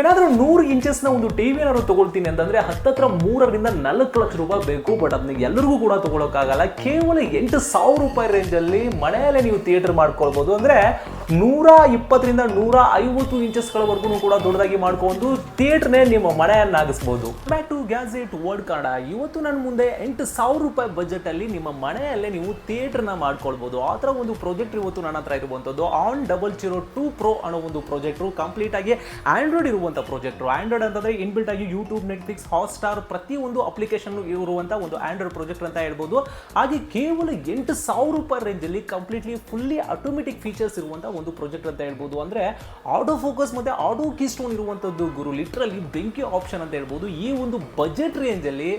ಏನಾದ್ರೂ ನೂರು ಇಂಚಸ್ನ ಒಂದು ಟಿವಿ ಏನಾದ್ರು ತಗೊಳ್ತೀನಿ ಅಂತಂದ್ರೆ ಹತ್ತತ್ರ ಮೂರರಿಂದ ನಾಲ್ಕು ಲಕ್ಷ ರೂಪಾಯಿ ಬೇಕು ಬಟ್ ಅದನ್ನ ಎಲ್ಲರಿಗೂ ಕೂಡ ತಗೊಳಕ್ಕಾಗಲ್ಲ. ಕೇವಲ ಎಂಟು ಸಾವಿರ ರೂಪಾಯಿ ರೇಂಜ್ ಅಲ್ಲಿ ಮನೆಯಲ್ಲೇ ನೀವು ಥಿಯೇಟರ್ ಮಾಡ್ಕೊಳ್ಬೋದು. ಅಂದ್ರೆ ನೂರ ಇಪ್ಪತ್ತರಿಂದ ನೂರ ಐವತ್ತು ಇಂಚಸ್ಗಳವರೆಗೂ ಕೂಡ ದೊಡ್ಡದಾಗಿ ಮಾಡ್ಕೊಂಡು ಥಿಯೇಟರ್ನೇ ನಿಮ್ಮ ಮನೆಯನ್ನಾಗಿಸ್ಬೋದು. Back to gadget world Kannada ಇವತ್ತು ನನ್ನ ಮುಂದೆ ಎಂಟು ಸಾವಿರ ರೂಪಾಯಿ ಬಜೆಟ್ ಅಲ್ಲಿ ನಿಮ್ಮ ಮನೆಯಲ್ಲೇ ನೀವು ಥಿಯೇಟ್ರನ್ನ ಮಾಡ್ಕೊಳ್ಬೋದು. ಆ ಥರ ಒಂದು ಪ್ರಾಜೆಕ್ಟ್ ಇವತ್ತು ನನ್ನ ಹತ್ರ ಇರುವಂಥದ್ದು. On double zero two pro ಅನ್ನೋ ಒಂದು ಪ್ರಾಜೆಕ್ಟ್ ಕಂಪ್ಲೀಟ್ ಆಗಿ ಆಂಡ್ರಾಯ್ಡ್ ಇರುವಂಥ ಪ್ರಾಜೆಕ್ಟ್ ಆಂಡ್ರಾಯ್ಡ್ ಅಂತಂದ್ರೆ ಇನ್ಬಿಲ್ಟ್ ಆಗಿ ಯೂಟ್ಯೂಬ್ ನೆಟ್ಫ್ಲಿಕ್ಸ್ ಹಾಟ್ಸ್ಟಾರ್ ಪ್ರತಿಯೊಂದು ಅಪ್ಲಿಕೇಶನ್ ಇರುವಂಥ ಒಂದು ಆಂಡ್ರಾಯ್ಡ್ ಪ್ರಾಜೆಕ್ಟ್ ಅಂತ ಹೇಳ್ಬೋದು. ಹಾಗೆ ಕೇವಲ ಎಂಟು ಸಾವಿರ ರೂಪಾಯಿ ರೇಂಜಲ್ಲಿ ಕಂಪ್ಲೀಟ್ಲಿ ಫುಲ್ಲಿ ಆಟೋಮೆಟಿಕ್ ಫೀಚರ್ಸ್ ಇರುವಂಥ ಒಂದು ಪ್ರಾಜೆಕ್ಟ್ ಅಂತ ಹೇಳ್ಬೋದು. ಅಂದರೆ ಆಟೋ ಫೋಕಸ್ ಮತ್ತು ಆಟೋ ಕೀ ಸ್ಟೋನ್ ಇರುವಂಥದ್ದು ಗುರು. ಲಿಟ್ರಲ್ಲಿ ಬೆಂಕಿ ಆಪ್ಷನ್ ಅಂತ ಹೇಳ್ಬೋದು. ಈ ಒಂದು ಬಜೆಟ್ ರೇಂಜಲ್ಲಿ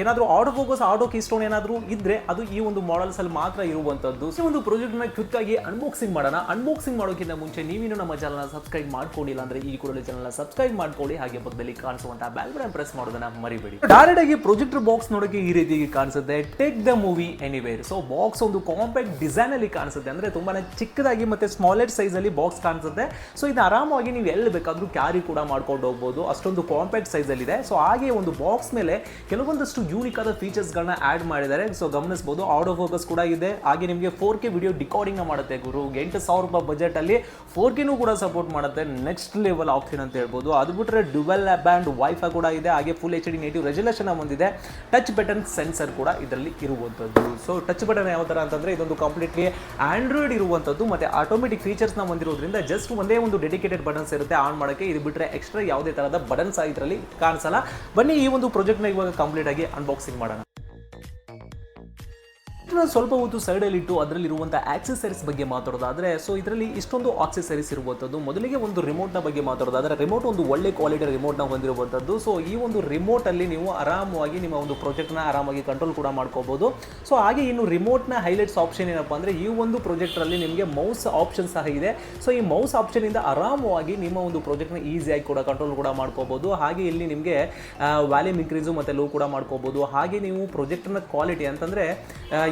ಏನಾದರೂ ಆಡೋ ಫೋಕಸ್ ಆಡೋ ಕೀ ಸ್ಟೋನ್ ಏನಾದರೂ ಇದ್ರೆ ಅದು ಈ ಒಂದು ಮಾಡಲ್ಸ್ ಅಲ್ಲಿ ಮಾತ್ರ ಇರುವಂತದ್ದು. ಈ ಒಂದು ಪ್ರಾಜೆಕ್ಟ್ನ ಕ್ವಿಕ್ಕಾಗಿ ಅನ್ಬಾಕ್ಸಿಂಗ್ ಮಾಡೋಣ. ಅನ್ಬಾಕ್ಸಿಂಗ್ ಮಾಡೋಕ್ಕಿಂತ ಮುಂಚೆ ನೀವೇನು ನಮ್ಮ ಚಾನಲ್ ಸಬ್ಸ್ಕ್ರೈಬ್ ಮಾಡ್ಕೊಂಡಿಲ್ಲ ಅಂದ್ರೆ ಈ ಕೂಡಲೇ ಚಾನಲ್ ಸಬ್ಸ್ಕ್ರೈಬ್ ಮಾಡ್ಕೊಳ್ಳಿ. ಹಾಗೆ ಪಕ್ಕದಲ್ಲಿ ಕಾಣಿಸುವಂತಹ ಬೆಲ್ ಬಟನ್ ಪ್ರೆಸ್ ಮಾಡೋದನ್ನ ಮರಿಬೇಡಿ. ಡೈರೆಕ್ಟ್ ಆಗಿ ಪ್ರೊಜೆಕ್ಟರ್ ಬಾಕ್ಸ್ ನೋಡೋಕೆ ಈ ರೀತಿಯಾಗಿ ಕಾಣಿಸುತ್ತೆ. Take the movie anywhere so box ಒಂದು ಕಾಂಪ್ಯಾಕ್ಟ್ ಡಿಸೈನ್ ಅಲ್ಲಿ ಕಾಣಿಸುತ್ತೆ. ಅಂದ್ರೆ ತುಂಬಾನೇ ಚಿಕ್ಕದಾಗಿ ಮತ್ತೆ ಸ್ಮಾಲೆಟ್ ಸೈಜ್ ಅಲ್ಲಿ ಬಾಕ್ಸ್ ಕಾಣಿಸುತ್ತೆ. ಸೊ ಇದು ಆರಾಮಾಗಿ ನೀವು ಎಲ್ಲಿ ಬೇಕಾದ್ರೂ ಕ್ಯಾರಿ ಕೂಡ ಮಾಡ್ಕೊಂಡು ಹೋಗ್ಬೋದು. ಅಷ್ಟೊಂದು ಕಾಂಪ್ಯಾಕ್ಟ್ ಸೈಜ್ ಅಲ್ಲಿ ಇದೆ ಸೊ ಹಾಗೆ ಒಂದು ಬಾಕ್ಸ್ ಮೇಲೆ ಕೆಲವೊಂದಷ್ಟು ಯೂನಿಕ್ ಆದ ಫೀಚರ್ಸ್ ಗಳನ್ನ ಆಡ್ ಮಾಡಿದ್ದಾರೆ. ಸೊ ಗಮನಿಸಬಹುದು ಆಡೋ ಫೋಕಸ್ ಕೂಡ ಇದೆ. ಹಾಗೆ ನಿಮಗೆ ಫೋರ್ ಕೆ ವಿಡಿಯೋ ಡಿಕಾರ್ಡಿಂಗ್ ಮಾಡುತ್ತೆ ಗುರು. ಎಂಟು ಸಾವಿರ ರೂಪಾಯಿ ಬಜೆಟ್ ಅಲ್ಲಿ ಫೋರ್ ಕೆನೂ ಕೂಡ ಸಪೋರ್ಟ್ ಮಾಡುತ್ತೆ. ನೆಕ್ಸ್ಟ್ ಲೆವೆಲ್ ಆಪ್ಷನ್ ಅಂತ ಹೇಳ್ಬೋದು. ಅದು ಬಿಟ್ಟರೆ ಡುವೆಲ್ ಬ್ಯಾಂಡ್ ವೈಫೈ ಕೂಡ ಇದೆ. ಹಾಗೆ full H D native resolution ಹೊಂದಿದೆ. ಟಚ್ ಬಟನ್ ಸೆನ್ಸರ್ ಕೂಡ ಇದರಲ್ಲಿ ಇರುವಂಥದ್ದು ಸೊ ಟಚ್ ಬಟನ್ ಯಾವ ಥರ ಅಂತಂದ್ರೆ ಇದೊಂದು ಕಂಪ್ಲೀಟ್ಲಿ ಆಂಡ್ರಾಯ್ಡ್ ಇರುವಂಥದ್ದು ಮತ್ತೆ ಆಟೋಮೆಟಿಕ್ ಫೀಚರ್ಸ್ನ ಹೊಂದಿರೋದ್ರಿಂದ ಜಸ್ಟ್ ಒಂದೇ ಒಂದು ಡೆಡಿಕೇಟೆಡ್ ಬಟನ್ಸ್ ಇರುತ್ತೆ. ಆನ್ ಮಾಡೋಕ್ಕೆ ಇದು ಬಿಟ್ಟರೆ ಎಕ್ಸ್ಟ್ರಾ ಯಾವುದೇ ಥರದ ಬಟನ್ಸ್ ಇದರಲ್ಲಿ ಕಾಣಿಸಲ್ಲ. ಬನ್ನಿ ಈ ಒಂದು ಪ್ರಾಜೆಕ್ಟ್ನ ಇವಾಗ ಕಂಪ್ಲೀಟ್ ಆಗಿ ಅನ್ಬಾಕ್ಸಿಂಗ್ ಮಾಡೋಣ. ಇದನ್ನ ಸ್ವಲ್ಪ ಹೊತ್ತು ಸೈಡಲ್ಲಿ ಇಟ್ಟು ಅದರಲ್ಲಿ ಇರುವಂಥ ಆಕ್ಸೆಸರೀಸ್ ಬಗ್ಗೆ ಮಾತಾಡೋದಾದ್ರೆ ಸೊ ಇದರಲ್ಲಿ ಇಷ್ಟೊಂದು ಆಕ್ಸೆಸರೀಸ್ ಇರುವಂಥದ್ದು ಮೊದಲಿಗೆ ಒಂದು ರಿಮೋಟ್ನ ಬಗ್ಗೆ ಮಾತಾಡೋದಾದ್ರೆ ರಿಮೋಟ್ ಒಂದು ಒಳ್ಳೆ ಕ್ವಾಲಿಟಿ ರಿಮೋಟ್ನ ಹೊಂದಿರುವಂಥದ್ದು ಸೊ ಈ ಒಂದು ರಿಮೋಟಲ್ಲಿ ನೀವು ಆರಾಮವಾಗಿ ನಿಮ್ಮ ಒಂದು ಪ್ರಾಜೆಕ್ಟ್ನ ಆರಾಮಾಗಿ ಕಂಟ್ರೋಲ್ ಕೂಡ ಮಾಡ್ಕೋಬಹುದು ಸೊ ಹಾಗೆ ಇನ್ನು ರಿಮೋಟ್ನ ಹೈಲೈಟ್ಸ್ ಆಪ್ಷನ್ ಏನಪ್ಪ ಅಂದರೆ, ಈ ಒಂದು ಪ್ರಾಜೆಕ್ಟ್ರಲ್ಲಿ ನಿಮಗೆ ಮೌಸ್ ಆಪ್ಷನ್ ಸಹ ಇದೆ. ಸೊ ಈ ಮೌಸ್ ಆಪ್ಷನಿಂದ ಆರಾಮವಾಗಿ ನಿಮ್ಮ ಒಂದು ಪ್ರಾಜೆಕ್ಟ್ನ ಈಸಿಯಾಗಿ ಕೂಡ ಕಂಟ್ರೋಲ್ ಕೂಡ ಮಾಡ್ಕೋಬಹುದು ಹಾಗೆ ಇಲ್ಲಿ ನಿಮಗೆ ವ್ಯಾಲ್ಯೂಮ್ ಇನ್ಕ್ರೀಸು ಮತ್ತು ಲೋ ಕೂಡ ಮಾಡ್ಕೋಬಹುದು ಹಾಗೆ ನೀವು ಪ್ರಾಜೆಕ್ಟ್ನ ಕ್ವಾಲಿಟಿ ಅಂತಂದರೆ